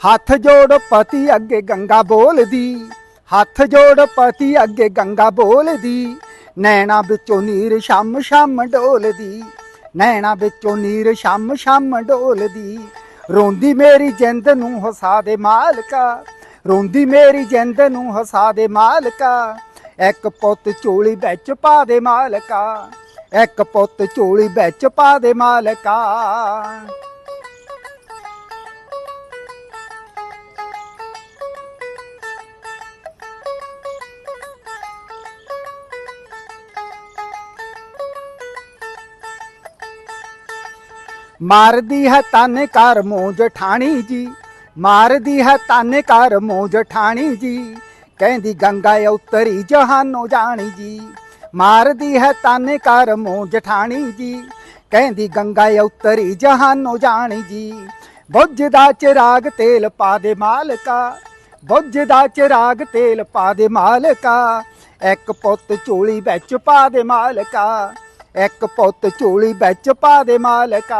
ਹੱਥ ਜੋੜ ਪਤੀ ਅੱਗੇ ਗੰਗਾ ਬੋਲਦੀ, ਹੱਥ ਜੋੜ ਪਤੀ ਅੱਗੇ ਗੰਗਾ ਬੋਲਦੀ, ਨੈਣਾ ਵਿੱਚੋਂ ਨੀਰ ਸ਼ਮ ਸ਼ਮ ਡੋਲਦੀ, ਨੈਣਾ ਵਿੱਚੋਂ ਨੀਰ ਸ਼ਮ ਸ਼ਮ ਡੋਲਦੀ, ਰੋਂਦੀ ਮੇਰੀ ਜਿੰਦ ਨੂੰ ਹਸਾ ਦੇ ਮਾਲਕਾ, ਰੋਂਦੀ ਮੇਰੀ ਜਿੰਦ ਨੂੰ ਹਸਾ ਦੇ ਮਾਲਕਾ, ਇੱਕ ਪੁੱਤ ਚੋਲੀ ਵਿੱਚ ਪਾ ਦੇ ਮਾਲਕਾ, ਇੱਕ ਪੁੱਤ ਚੋਲੀ ਵਿੱਚ ਪਾ ਦੇ ਮਾਲਕਾ। ਮਾਰਦੀ ਹੈ ਤਾਨੇ ਕਰ ਮੂੰਹ ਜਠਾਣੀ ਜੀ, ਮਾਰਦੀ ਹੈ ਤਾਨੇ ਕਰ ਮੂੰਹ ਜਠਾਣੀ ਜੀ, ਕਹਿੰਦੀ ਗੰਗਾ ਉਤਰੀ ਜਹਾਨੋਂ ਜਾਣੀ ਜੀ, ਮਾਰਦੀ ਹੈ ਤਾਨੇ ਕਰ ਮੂੰਹ ਜਠਾਣੀ ਜੀ, ਕਹਿੰਦੀ ਗੰਗਾ ਉਤਰੀ ਜਹਾਨੋਂ ਜਾਣੀ ਜੀ ਬੁੱਝਦਾ ਚਿਰਾਗ ਤੇਲ ਪਾ ਦੇ ਮਾਲਕਾ ਬੁੱਝਦਾ ਚਿਰਾਗ ਤੇਲ ਪਾ ਦੇ ਮਾਲਕਾ, ਇੱਕ ਪੁੱਤ ਚੋਲੀ ਵਿੱਚ ਪਾ ਦੇ ਮਾਲਕਾ ਇੱਕ ਪੁੱਤ ਝੋਲੀ ਵਿੱਚ ਪਾ ਦੇ ਮਾਲਕਾ।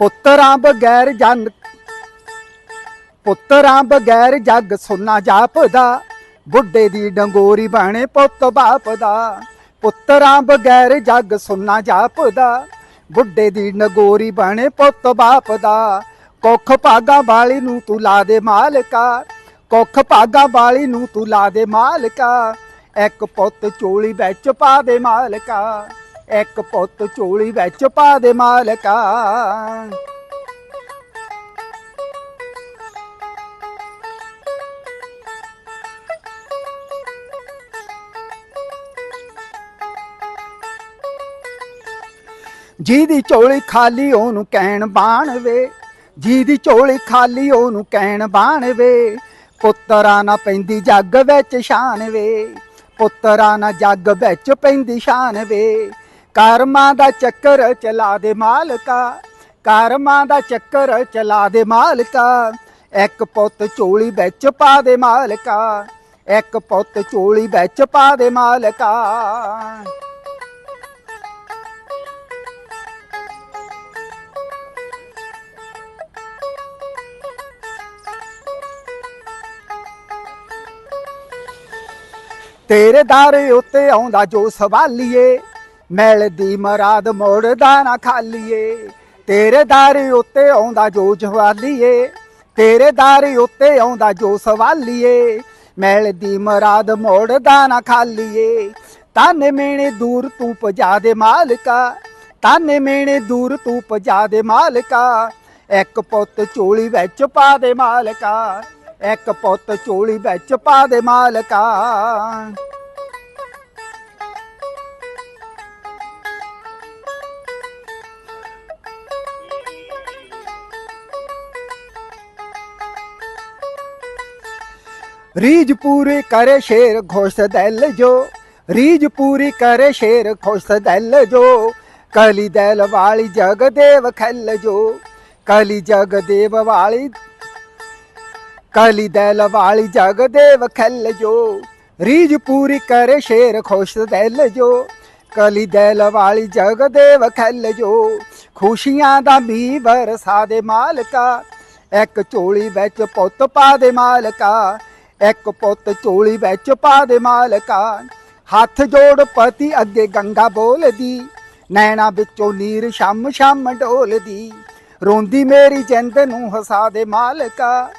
ਪੁੱਤਰਾਂ ਬਗੈਰ ਜਨ ਪੁੱਤਰਾਂ ਬਗੈਰ ਜੱਗ ਸੁਨਾ ਜਾਪਦਾ। ਬੁੱਢੇ ਦੀ ਡੰਗੋਰੀ ਬਾਣੇ ਪੁੱਤ ਬਾਪ ਦਾ ਪੁੱਤਰਾਂ ਬਗੈਰ ਜੱਗ ਸੁਨਾ ਜਾਪਦਾ। ਬੁੱਢੇ ਦੀ ਨਗੋਰੀ ਬਾਣੇ ਪੁੱਤ ਬਾਪ ਦਾ। ਕੁੱਖ ਭਾਗਾ ਵਾਲੀ ਨੂੰ ਤੂੰ ਲਾ ਦੇ ਮਾਲਕਾ। ਕੁੱਖ ਭਾਗਾ ਵਾਲੀ ਨੂੰ ਤੂੰ ਲਾ ਦੇ ਮਾਲਕਾ। ਇੱਕ ਪੁੱਤ ਚੋਲੀ ਵਿੱਚ ਪਾ ਦੇ ਮਾਲਕਾ। ਇੱਕ ਪੁੱਤ ਚੋਲੀ ਵਿੱਚ ਪਾ ਦੇ ਮਾਲਕਾ। ਜਿਹਦੀ ਝੋਲੀ ਖਾਲੀ ਉਹਨੂੰ ਕਹਿਣ ਬਾਣ ਵੇ। ਜਿਹਦੀ ਝੋਲੀ ਖਾਲੀ ਉਹਨੂੰ ਕਹਿਣ ਬਾਣ ਵੇ। ਪੁੱਤਰਾ ਨਾ ਪੈਂਦੀ ਜੱਗ ਵਿੱਚ ਸ਼ਾਨ ਵੇ। ਪੁੱਤਰਾ ਨਾ ਜੱਗ ਵਿੱਚ ਪੈਂਦੀ ਸ਼ਾਨ ਵੇ। ਕਰਮਾਂ ਦਾ ਚੱਕਰ ਚਲਾ ਦੇ ਮਾਲਕਾ। ਕਰਮਾਂ ਦਾ ਚੱਕਰ ਚਲਾ ਦੇ ਮਾਲਕਾ। ਇੱਕ ਪੁੱਤ ਝੋਲੀ ਵਿੱਚ ਪਾ ਦੇ ਮਾਲਕਾ। ਇੱਕ ਪੁੱਤ ਝੋਲੀ ਵਿੱਚ ਪਾ ਦੇ ਮਾਲਕਾ। ਤੇਰੇ ਦਰ ਉੱਤੇ ਆਉਂਦਾ ਜੋ ਸਵਾਲੀਏ, ਮੈਲ ਦੀ ਮਰਾਦ ਮੋੜਦਾ ਨਾ ਖਾਲੀਏ। ਤੇਰੇ ਦਰ ਉੱਤੇ ਆਉਂਦਾ ਜੋ ਜਵਾਲੀਏ, ਤੇਰੇ ਦਰ ਉੱਤੇ ਆਉਂਦਾ ਜੋ ਸਵਾਲੀਏ, ਮੈਲ ਦੀ ਮਰਾਦ ਮੋੜਦਾ ਨਾ ਖਾਲੀਏ। ਤਾਨੇ ਮੇਣੇ ਦੂਰ ਤੂੰ ਪਜਾ ਦੇ ਮਾਲਕਾ, ਤਾਨੇ ਮੇਣੇ ਦੂਰ ਤੂੰ ਪਜਾ ਦੇ ਮਾਲਕਾ, ਇੱਕ ਪੁੱਤ ਚੋਲੀ ਵਿੱਚ ਪਾ ਦੇ ਮਾਲਕਾ। ਇੱਕ ਪੁੱਤ ਝੋਲੀ ਵਿੱਚ ਪਾ ਦੇ ਮਾਲਕਾ। ਰੀਜ ਪੂਰੀ ਕਰੇ ਸ਼ੇਰ, ਖੁਸ਼ ਦਿਲ ਜੋ। ਰੀਜ ਪੂਰੀ ਕਰੇ ਸ਼ੇਰ, ਖੁਸ਼ ਦਿਲ ਜੋ। ਕਲੀ ਦੈਲ ਵਾਲੀ ਜਗਦੇਵ ਖੱਲ ਜੋ। ਕਲੀ ਜਗਦੇਵ ਵਾਲੀ ਕਲੀ ਦੈਲ ਵਾਲੀ ਜਗਦੇਵ ਖੱਲ ਜੋ। ਰੀਜ ਪੂਰੀ ਕਰੇ ਸ਼ੇਰ, ਖੁਸ਼ ਦਿਲ ਜੋ। ਕਲੀ ਦੈਲ ਵਾਲੀ ਜਗਦੇਵ ਖੱਲ ਜੋ। ਖੁਸ਼ੀਆਂ ਦਾ ਵੀ ਵਰਸਾ ਦੇ ਮਾਲਕਾ। ਇੱਕ ਝੋਲੀ ਵਿੱਚ ਪੁੱਤ ਪਾ ਦੇ ਮਾਲਕਾ। ਇੱਕ ਪੁੱਤ ਝੋਲੀ ਵਿੱਚ ਪਾ ਦੇ ਮਾਲਕਾ। ਹੱਥ ਜੋੜ ਪਤੀ ਅੱਗੇ ਗੰਗਾ ਬੋਲਦੀ। ਨੈਣਾ ਵਿੱਚੋਂ ਨੀਰ ਸ਼ਮ ਸ਼ਮ ਡੋਲਦੀ। ਰੋਂਦੀ ਮੇਰੀ ਜਿੰਦ ਨੂੰ ਹਸਾ ਦੇ ਮਾਲਕਾ।